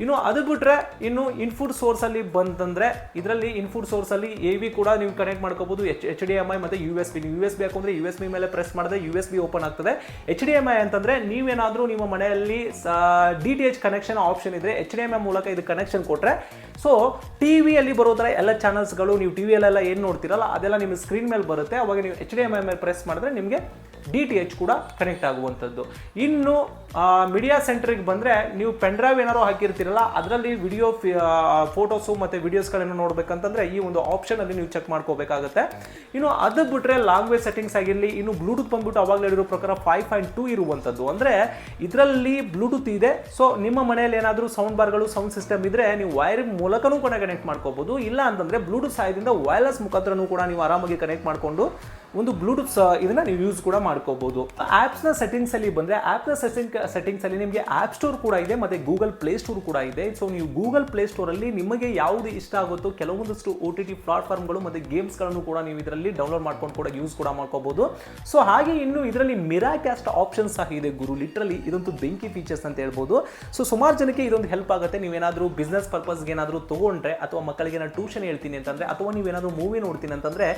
ಇನ್ನು ಅದು ಬಿಟ್ಟರೆ ಇನ್ನು ಇನ್ಫುಡ್ ಸೋರ್ಸಲ್ಲಿ ಬಂತಂದರೆ ಇದರಲ್ಲಿ ಇನ್ಫುಡ್ ಸೋರ್ಸಲ್ಲಿ ಎ ವಿ ಕೂಡ ನೀವು ಕನೆಕ್ಟ್ ಮಾಡ್ಕೋಬೋದು. H H D M I ಮತ್ತು U S B U S B ಹಾಕೊಂಡ್ರೆ ಯು ಎಸ್ ಬಿ ಮೇಲೆ ಪ್ರೆಸ್ ಮಾಡಿದ್ರೆ ಯು ಎಸ್ ಬಿ ಓಪನ್ ಆಗ್ತದೆ. ಎಚ್ ಡಿ ಎಂ ಐ ಅಂತಂದರೆ ನೀವೇನಾದರೂ ನಿಮ್ಮ ಮನೆಯಲ್ಲಿ D T H connection option ಇದ್ದರೆ ಎಚ್ ಡಿ ಎಂ ಐ ಮೂಲಕ ಇದು ಕನೆಕ್ಷನ್ ಕೊಟ್ಟರೆ ಸೊ ಟಿ ವಿಯಲ್ಲಿ ಬರೋ ಥರ ಎಲ್ಲ ಚಾನಲ್ಸ್ಗಳು ನೀವು ಟಿವಿಯಲ್ಲೆಲ್ಲ ಏನು ನೋಡ್ತೀರಲ್ಲ ಅದೆಲ್ಲ ನಿಮ್ಮ ಸ್ಕ್ರೀನ್ ಮೇಲೆ ಬರುತ್ತೆ. ಅವಾಗ ನೀವು ಎಚ್ ಡಿ ಎಂ ಐ ಮೇಲೆ ಪ್ರೆಸ್ ಮಾಡಿದ್ರೆ ನಿಮಗೆ ಡಿ ಟಿ ಎಚ್ ಕೂಡ ಕನೆಕ್ಟ್ ಆಗುವಂಥದ್ದು. ಇನ್ನು ಮೀಡಿಯಾ ಸೆಂಟ್ರಿಗೆ ಬಂದರೆ ನೀವು ಪೆನ್ಡ್ರೈವ್ ಏನಾರು ಹಾಕಿರ್ತೀರಲ್ಲ, ಅದರಲ್ಲಿ ವಿಡಿಯೋ ಫೋಟೋಸು ಮತ್ತು ವಿಡಿಯೋಸ್ಗಳನ್ನು ನೋಡಬೇಕಂತಂದರೆ ಈ ಒಂದು ಆಪ್ಷನಲ್ಲಿ ನೀವು ಚೆಕ್ ಮಾಡ್ಕೋಬೇಕಾಗುತ್ತೆ. ಇನ್ನು ಅದು ಬಿಟ್ಟರೆ ಲ್ಯಾಂಗ್ವೇಜ್ ಸೆಟ್ಟಿಂಗ್ಸ್ ಆಗಿರಲಿ, ಇನ್ನು ಬ್ಲೂಟೂತ್ ಬಂದ್ಬಿಟ್ಟು ಅವಾಗಲೇ ಹೇಳಿರೋ ಪ್ರಕಾರ ಫೈವ್ ಪಾಯಿಂಟ್ ಟೂ ಇರುವಂಥದ್ದು ಅಂದರೆ ಇದರಲ್ಲಿ ಬ್ಲೂಟೂತ್ ಇದೆ ಸೊ ನಿಮ್ಮ ಮನೆಯಲ್ಲಿ ಏನಾದರೂ ಸೌಂಡ್ ಬಾರ್ಗಳು ಸೌಂಡ್ ಸಿಸ್ಟಮ್ ಇದ್ದರೆ ನೀವು ವೈರ್ ಮೂಲಕನೂ ಕೂಡ ಕನೆಕ್ಟ್ ಮಾಡ್ಕೋಬೋದು. ಇಲ್ಲ ಅಂತಂದರೆ ಬ್ಲೂಟೂತ್ ಸಹಾಯದಿಂದ ವೈರ್ಲೆಸ್ ಮುಖಾಂತರನೂ ಕೂಡ ನೀವು ಆರಾಮಾಗಿ ಕನೆಕ್ಟ್ ಮಾಡಿಕೊಂಡು ಒಂದು ಬ್ಲೂಟೂತ್ ಇದನ್ನ ನೀವು ಯೂಸ್ ಕೂಡ ಮಾಡ್ಕೋಬಹುದು ಆಪ್ಸ್ ಸೆಟ್ಟಿಂಗ್ಸಲ್ಲಿ ಬಂದ್ರೆ ಆಪ್ನ ಸೆಟ್ಟಿಂಗ್ ಸೆಟ್ಟಿಂಗ್ಸ್ ಅಲ್ಲಿ ನಿಮಗೆ ಆಪ್ ಸ್ಟೋರ್ ಕೂಡ ಇದೆ, ಮತ್ತೆ ಗೂಗಲ್ ಪ್ಲೇ ಸ್ಟೋರ್ ಕೂಡ ಇದೆ. ಸೊ ನೀವು ಗೂಗಲ್ ಪ್ಲೇ ಸ್ಟೋರ್ ಅಲ್ಲಿ ನಿಮಗೆ ಯಾವುದು ಇಷ್ಟ ಆಗುತ್ತೋ ಕೆಲವೊಂದಷ್ಟು ಓ ಟಿ ಟಿ ಪ್ಲಾಟ್ಫಾರ್ಮ್ಗಳು ಮತ್ತೆ ಗೇಮ್ಸ್ಗಳನ್ನು ಕೂಡ ನೀವು ಇದರಲ್ಲಿ ಡೌನ್ಲೋಡ್ ಮಾಡ್ಕೊಂಡು ಕೂಡ ಯೂಸ್ ಕೂಡ ಮಾಡ್ಕೋಬಹುದು ಸೊ ಹಾಗೆ ಇನ್ನು ಇದರಲ್ಲಿ ಮಿರಾ ಕ್ಯಾಸ್ಟ್ ಆಪ್ಷನ್ ಸಹ ಇದೆ ಗುರು. ಲಿಟ್ರಲಿ ಇದಂತೂ ಬೆಂಕಿ ಫೀಚರ್ಸ್ ಅಂತ ಹೇಳ್ಬೋದು. ಸೊ ಸುಮಾರು ಜನಕ್ಕೆ ಇದೊಂದು ಹೆಲ್ಪ್ ಆಗುತ್ತೆ. ನೀವೇನಾದರೂ ಬಿಸ್ನೆಸ್ ಪರ್ಪಸ್ಗೆ ಏನಾದರೂ ತಗೊಂಡ್ರೆ ಅಥವಾ ಮಕ್ಕಳಿಗೆ ನಾನು ಟ್ಯೂಷನ್ ಹೇಳ್ತೀನಿ ಅಂತಂದ್ರೆ, ಅಥವಾ ನೀವೇನಾದರೂ ಮೂವಿ ನೋಡ್ತೀನಿ ಅಂತಂದ್ರೆ,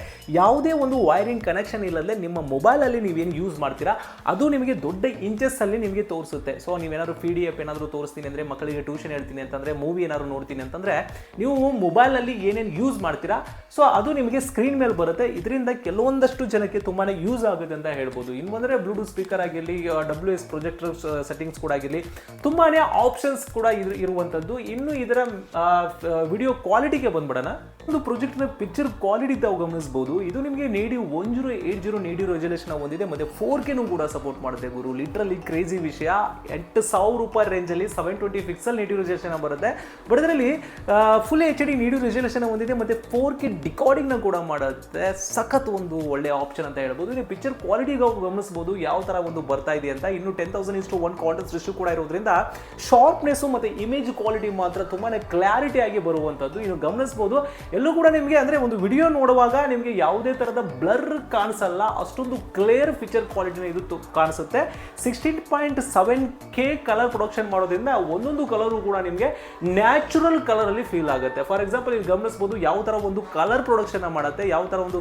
ಯಾವುದೇ ಒಂದು ವೈರಿಂಗ್ ಕನೆಕ್ಷನ್ ಇಲ್ಲದೆ ನಿಮ್ಮ ಮೊಬೈಲಲ್ಲಿ ನೀವೇನು ಯೂಸ್ ಮಾಡ್ತೀರಾ, ಅದು ನಿಮಗೆ ದೊಡ್ಡ ಇಂಚಸ್ ಅಲ್ಲಿ ನಿಮಗೆ ತೋರಿಸುತ್ತೆ. ಸೊ ನೀವೇನಾದ್ರು ಪಿ ಡಿ ಎಫ್ ಏನಾದರೂ ತೋರಿಸ್ತೀನಿ ಅಂದ್ರೆ ಮಕ್ಕಳಿಗೆ ಟ್ಯೂಷನ್ ಹೇಳ್ತೀನಿ ಅಂತಂದ್ರೆ ಮೂವಿ ಏನಾದ್ರು ನೋಡ್ತೀನಿ ಅಂತಂದ್ರೆ, ನೀವು ಮೊಬೈಲ್ನಲ್ಲಿ ಏನೇನು ಯೂಸ್ ಮಾಡ್ತೀರಾ ಸೊ ಅದು ನಿಮಗೆ ಸ್ಕ್ರೀನ್ ಮೇಲೆ ಬರುತ್ತೆ. ಇದರಿಂದ ಕೆಲವೊಂದಷ್ಟು ಜನಕ್ಕೆ ತುಂಬಾನೇ ಯೂಸ್ ಆಗುತ್ತೆ ಅಂತ ಹೇಳ್ಬೋದು. ಇನ್ನು ಬಂದರೆ ಬ್ಲೂಟೂತ್ ಸ್ಪೀಕರ್ ಆಗಿರಲಿ ಡಬ್ಲ್ಯೂ ಎಸ್ ಪ್ರೊಜೆಕ್ಟರ್ ಸೆಟ್ಟಿಂಗ್ಸ್ ಕೂಡ ಆಗಿರಲಿ, ತುಂಬಾನೇ ಆಪ್ಷನ್ಸ್ ಕೂಡ ಇರ್- ಇರುವಂಥದ್ದು ಇನ್ನು ಇದರ ವಿಡಿಯೋ ಕ್ವಾಲಿಟಿಗೆ ಬಂದ್ಬಿಡೋಣ. ಒಂದು ಪ್ರೊಜೆಕ್ಟ್ನ ಪಿಕ್ಚರ್ ಕ್ವಾಲಿಟಿ ತಾವು ಗಮನಿಸಬಹುದು ಇದು ನಿಮಗೆ ನೀಡಿ ಒನ್ ಜೀರೋ ಏಟ್ ಜೀರೋ ನೀಡಿ ರೆಸಲ್ಯೂಷನ್ ಹೊಂದಿದೆ. ಮತ್ತೆ ಫೋರ್ ಕೆನೂ ಕೂಡ ಸಪೋರ್ಟ್ ಮಾಡುತ್ತೆ ಗುರು. ಲಿಟ್ರಲ್ಲಿ ಕ್ರೇಜಿ ವಿಷಯ. ಎಂಟು ಸಾವಿರ ರೂಪಾಯಿ ರೇಂಜಲ್ಲಿ seven twenty pixel native resolution ಬರುತ್ತೆ. ಬಟ್ ಅದರಲ್ಲಿ full H D native resolution ಹೊಂದಿದೆ ಮತ್ತೆ ಫೋರ್ ಕೆ ಡಿಕಾರ್ಡಿಂಗ್ನ ಕೂಡ ಮಾಡುತ್ತೆ. ಸಖತ್ ಒಂದು ಒಳ್ಳೆ ಆಪ್ಷನ್ ಅಂತ ಹೇಳ್ಬೋದು. ಇಲ್ಲಿ ಪಿಕ್ಚರ್ ಕ್ವಾಲಿಟಿ ಗಮನಿಸಬಹುದು ಯಾವ ತರ ಒಂದು ಬರ್ತಾ ಇದೆ ಅಂತ. ಇನ್ನು ಟೆನ್ ತೌಸಂಡ್ ಇಷ್ಟು ಒನ್ ಕಾಂಟೆಸ್ಟ್ ಇಷ್ಟು ಕೂಡ ಇರೋದ್ರಿಂದ ಶಾರ್ಪ್ನೆಸ್ ಮತ್ತೆ ಇಮೇಜ್ ಕ್ವಾಲಿಟಿ ಮಾತ್ರ ತುಂಬಾನೇ ಕ್ಲಾರಿಟಿ ಆಗಿ ಬರುವಂಥದ್ದು ಇನ್ನು ಗಮನಿಸಬಹುದು ಎಲ್ಲೂ ಕೂಡ ನಿಮಗೆ ಅಂದ್ರೆ ಒಂದು ವಿಡಿಯೋ ನೋಡುವಾಗ ನಿಮಗೆ ಯಾವುದೇ ಥರದ ಬ್ಲರ್ ಕಾಣಿಸಲ್ಲ. ಅಷ್ಟೊಂದು ಕ್ಲಿಯರ್ ಪಿಕ್ಚರ್ ಕ್ವಾಲಿಟಿನ ಇದು ಕಾಣಿಸುತ್ತೆ. Sixteen point seven K colour production ಮಾಡೋದ್ರಿಂದ ಒಂದೊಂದು ಕಲರು ಕೂಡ ನಿಮಗೆ ನ್ಯಾಚುರಲ್ ಕಲರ್ ಅಲ್ಲಿ ಫೀಲ್ ಆಗುತ್ತೆ. ಫಾರ್ ಎಕ್ಸಾಂಪಲ್ ನೀವು ಗಮನಿಸಬಹುದು ಯಾವ ತರ ಒಂದು ಕಲರ್ ಪ್ರೊಡಕ್ಷನ್ ಮಾಡುತ್ತೆ, ಯಾವ ತರ ಒಂದು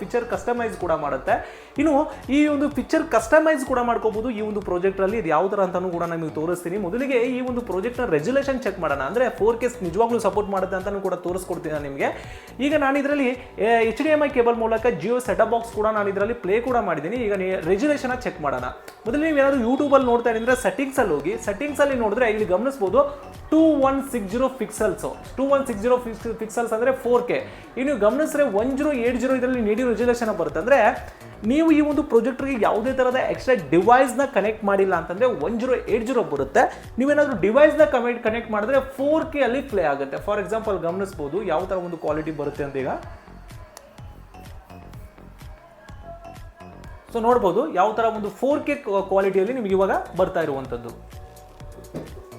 ಪಿಕ್ಚರ್ ಕಸ್ಟಮೈಸ್ ಕೂಡ ಮಾಡುತ್ತೆ. ಇನ್ನು ಈ ಒಂದು ಪಿಕ್ಚರ್ ಕಸ್ಟಮೈಸ್ ಕೂಡ ಮಾಡ್ಕೋಬಹುದು ಈ ಒಂದು ಪ್ರಾಜೆಕ್ಟ್ ಅಲ್ಲಿ. ಇದು ಯಾವ ತರ ಅಂತಾನು ಕೂಡ ನಿಮಗೆ ತೋರಿಸ್ತೀನಿ. ಮೊದಲಿಗೆ ಈ ಒಂದು ಪ್ರಾಜೆಕ್ಟ್ನ ರೆಜುಲೇಷನ್ ಚೆಕ್ ಮಾಡೋಣ. ಅಂದ್ರೆ ಫೋರ್ ಕೆ ನಿಜವಾಗ್ಲೂ ಸಪೋರ್ಟ್ ಮಾಡುತ್ತೆ ಅಂತಾನು ಕೂಡ ತೋರಿಸ್ಕೊಡ್ತೀನಿ ನಾನು ನಿಮಗೆ. ಈಗ ನಾನು ಇದರಲ್ಲಿ H D M I cable ಮೂಲಕ ಜಿಯೋ ಸೆಟಪ್ ಬಾಕ್ಸ್ ಕೂಡ ನಾನು ಇದರಲ್ಲಿ ಪ್ಲೇ ಕೂಡ ಮಾಡಿದ್ದೀನಿ. ಈಗ ರೆಜುಲೇಷನ್ ಚೆಕ್ ಮಾಡೋಣ. ಮೊದಲು ನೀವು ಏನಾದ್ರು ಯೂಟ್ಯೂಬ್ ಅಲ್ಲಿ ನೋಡ್ತಾ ಇದ್ರೆ ಸೆಟ್ಟಿಂಗ್ಸ್ ಅಲ್ಲಿ ಹೋಗಿ ಸೆಟ್ಟಿಂಗ್ಸ್ ಅಲ್ಲಿ ನೋಡಿದ್ರೆ ಇಲ್ಲಿ ಗಮನಿಸಬಹುದು two one six zero pixels two one six zero pixels ಅಂದ್ರೆ ಫೋರ್ ಕೆ ಇನ್ನು ಗಮನಿಸಿದ್ರೆ ಒನ್ ಜೀರೋ ಏಟ್ ಜೀರೋ ಇದರಲ್ಲಿ ನೀಡಿ ರೆಸಲ್ಯೂಷನ್ ಬರುತ್ತೆ. ಅಂದ್ರೆ ನೀವು ಈ ಒಂದು ಪ್ರೊಜೆಕ್ಟರ್ಗೆ ಯಾವುದೇ ಥರದ ಎಕ್ಸ್ಟ್ರಾ ಡಿವೈಸ್ನ ಕನೆಕ್ಟ್ ಮಾಡಿಲ್ಲ ಅಂತಂದ್ರೆ ಒನ್ ಜೀರೋ ಏಟ್ ಜೀರೋ ಬರುತ್ತೆ. ನೀವೇನಾದ್ರೂ ಡಿವೈಸ್ನ ಕಮೆಂಟ್ ಕನೆಕ್ಟ್ ಮಾಡಿದ್ರೆ ಫೋರ್ ಕೆ ಅಲ್ಲಿ ಪ್ಲೇ ಆಗುತ್ತೆ. ಫಾರ್ ಎಕ್ಸಾಂಪಲ್ ಗಮನಿಸಬಹುದು ಯಾವ ತರ ಒಂದು ಕ್ವಾಲಿಟಿ ಬರುತ್ತೆ ಅಂತ ಈಗ. ಸೊ ನೋಡ್ಬೋದು ಯಾವ ಥರ ಒಂದು ಫೋರ್ ಕೆ ಕ್ವಾಲಿಟಿಯಲ್ಲಿ ನಿಮ್ಗೆ ಇವಾಗ ಬರ್ತಾ ಇರುವಂಥದ್ದು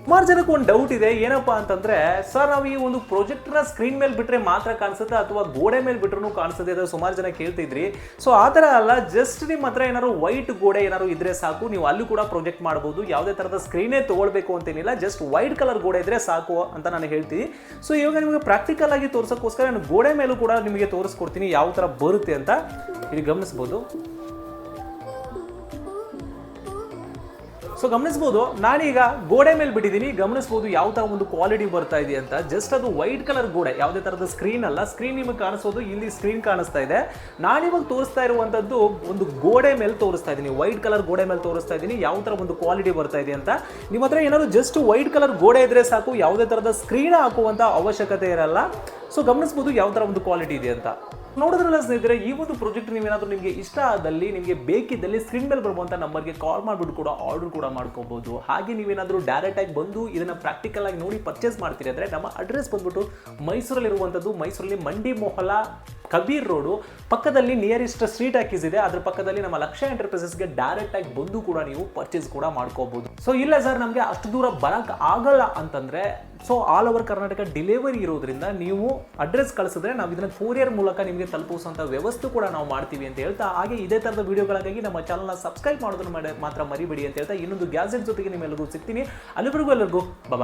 ಸುಮಾರು ಜನಕ್ಕೆ ಒಂದು ಡೌಟ್ ಇದೆ, ಏನಪ್ಪಾ ಅಂತಂದ್ರೆ ಸರ್ ನಾವು ಈ ಒಂದು ಪ್ರೊಜೆಕ್ಟ್ನ ಸ್ಕ್ರೀನ್ ಮೇಲೆ ಬಿಟ್ಟರೆ ಮಾತ್ರ ಕಾಣಿಸುತ್ತೆ ಅಥವಾ ಗೋಡೆ ಮೇಲೆ ಬಿಟ್ಟರೂ ಕಾಣಿಸುತ್ತೆ ಅಂತ ಸುಮಾರು ಜನ ಕೇಳ್ತಿದ್ರಿ. ಸೊ ಆ ಥರ ಅಲ್ಲ ಜಸ್ಟ್ ನಿಮ್ಮ ಹತ್ರ ಏನಾದ್ರು ವೈಟ್ ಗೋಡೆ ಏನಾದ್ರು ಇದ್ರೆ ಸಾಕು, ನೀವು ಅಲ್ಲೂ ಕೂಡ ಪ್ರೊಜೆಕ್ಟ್ ಮಾಡ್ಬೋದು. ಯಾವುದೇ ಥರದ ಸ್ಕ್ರೀನೇ ತೊಗೊಳ್ಬೇಕು ಅಂತೇನಿಲ್ಲ ಜಸ್ಟ್ ವೈಟ್ ಕಲರ್ ಗೋಡೆ ಇದ್ರೆ ಸಾಕು ಅಂತ ನಾನು ಹೇಳ್ತೀನಿ. ಸೊ ಇವಾಗ ನಿಮಗೆ ಪ್ರಾಕ್ಟಿಕಲ್ ಆಗಿ ತೋರಿಸೋಕ್ಕೋಸ್ಕರ ನಾನು ಗೋಡೆ ಮೇಲೂ ಕೂಡ ನಿಮಗೆ ತೋರಿಸ್ಕೊಡ್ತೀನಿ, ಯಾವ ಥರ ಬರುತ್ತೆ ಅಂತ. ಇಲ್ಲಿ ಗಮನಿಸ್ಬೋದು. ಸೊ ಗಮನಿಸ್ಬೋದು, ನಾನೀಗ ಗೋಡೆ ಮೇಲೆ ಬಿಟ್ಟಿದ್ದೀನಿ. ಗಮನಿಸ್ಬೋದು ಯಾವ ತರ ಒಂದು ಕ್ವಾಲಿಟಿ ಬರ್ತಾ ಇದೆ ಅಂತ. ಜಸ್ಟ್ ಅದು ವೈಟ್ ಕಲರ್ ಗೋಡೆ, ಯಾವುದೇ ತರದ ಸ್ಕ್ರೀನ್ ಅಲ್ಲ. ಸ್ಕ್ರೀನ್ ನಿಮಗೆ ಕಾಣಿಸೋದು ಇಲ್ಲಿ ಸ್ಕ್ರೀನ್ ಕಾಣಿಸ್ತಾ ಇದೆ. ನಾನಿವಾಗ ತೋರಿಸ್ತಾ ಇರುವಂತದ್ದು ಒಂದು ಗೋಡೆ ಮೇಲೆ ತೋರಿಸ್ತಾ ಇದ್ದೀನಿ. ವೈಟ್ ಕಲರ್ ಗೋಡೆ ಮೇಲೆ ತೋರಿಸ್ತಾ ಇದ್ದೀನಿ. ಯಾವ ತರ ಒಂದು ಕ್ವಾಲಿಟಿ ಬರ್ತಾ ಇದೆ ಅಂತ. ನಿಮ್ಮ ಹತ್ರ ಏನಾದ್ರು ಜಸ್ಟ್ ವೈಟ್ ಕಲರ್ ಗೋಡೆ ಇದ್ರೆ ಸಾಕು, ಯಾವುದೇ ತರದ ಸ್ಕ್ರೀನ್ ಹಾಕುವಂತ ಅವಶ್ಯಕತೆ ಇರಲ್ಲ. ಸೊ ಗಮನಿಸ್ಬೋದು ಯಾವ ತರ ಒಂದು ಕ್ವಾಲಿಟಿ ಇದೆ ಅಂತ. ನೋಡಿದ್ರಲ್ಲ ಸ್ನೇಹಿತರೆ, ಈ ಒಂದು ಪ್ರಾಜೆಕ್ಟ್ ನೀವೇನಾದರೂ ನಿಮಗೆ ಇಷ್ಟ ಆದಲ್ಲಿ, ನಿಮಗೆ ಬೇಕಿದ್ದಲ್ಲಿ ಸ್ಕ್ರೀನ್ ಮೇಲೆ ಬರುವಂತ ನಂಬರ್ಗೆ ಕಾಲ್ ಮಾಡಿಬಿಟ್ಟು ಕೂಡ ಆರ್ಡರ್ ಕೂಡ ಮಾಡ್ಕೋಬಹುದು ಹಾಗೆ ನೀವೇನಾದರೂ ಡೈರೆಕ್ಟ್ ಆಗಿ ಬಂದು ಇದನ್ನ ಪ್ರಾಕ್ಟಿಕಲ್ ಆಗಿ ನೋಡಿ ಪರ್ಚೇಸ್ ಮಾಡ್ತೀರಿ ಅಂದ್ರೆ ನಮ್ಮ ಅಡ್ರೆಸ್ ಬಂದ್ಬಿಟ್ಟು ಮೈಸೂರಲ್ಲಿರುವಂಥದ್ದು ಮೈಸೂರಲ್ಲಿ ಮಂಡಿ ಮೊಹಲ ಕಬೀರ್ ರೋಡು ಪಕ್ಕದಲ್ಲಿ ನಿಯರೆಸ್ಟ್ ಸ್ಟ್ರೀಟ್ ಹಾಕೀಸ್ ಇದೆ. ಅದ್ರ ಪಕ್ಕದಲ್ಲಿ ನಮ್ಮ ಲಕ್ಷ ಎಂಟರ್ಪ್ರೈಸಸ್ಗೆ ಡೈರೆಕ್ಟ್ ಆಗಿ ಬಂದು ಕೂಡ ನೀವು ಪರ್ಚೇಸ್ ಕೂಡ ಮಾಡ್ಕೋಬಹುದು ಸೊ ಇಲ್ಲ ಸರ್ ನಮಗೆ ಅಷ್ಟು ದೂರ ಬರಕ್ಕೆ ಆಗಲ್ಲ ಅಂತಂದ್ರೆ so all over Karnataka delivery ಇರೋದ್ರಿಂದ ನೀವು ಅಡ್ರೆಸ್ ಕಳಿಸಿದ್ರೆ ನಾವು ಇದನ್ನ ಕೊರಿಯರ್ ಮೂಲಕ ನಿಮಗೆ ತಲುಪಿಸುವಂತ ವ್ಯವಸ್ಥೆ ಕೂಡ ನಾವು ಮಾಡ್ತೀವಿ ಅಂತ ಹೇಳ್ತಾ, ಹಾಗೆ ಇದೇ ತರದ ವಿಡಿಯೋಗಳಿಗಾಗಿ ನಮ್ಮ ಚಾನಲ್ನ ಸಬ್ಸ್ಕ್ರೈಬ್ ಮಾಡೋದನ್ನು ಮಾಡ- ಮಾತ್ರ ಮರಿಬೇಡಿ ಅಂತ ಹೇಳ್ತಾ ಇನ್ನೊಂದು ಗ್ಯಾಜೆಟ್ ಜೊತೆಗೆ ನಿಮ್ಮೆಲ್ಲರಿಗೂ ಸಿಗ್ತೀನಿ. ಅಲ್ಲಿವರೆಗೂ ಎಲ್ಲರಿಗೂ ಬಾಯ್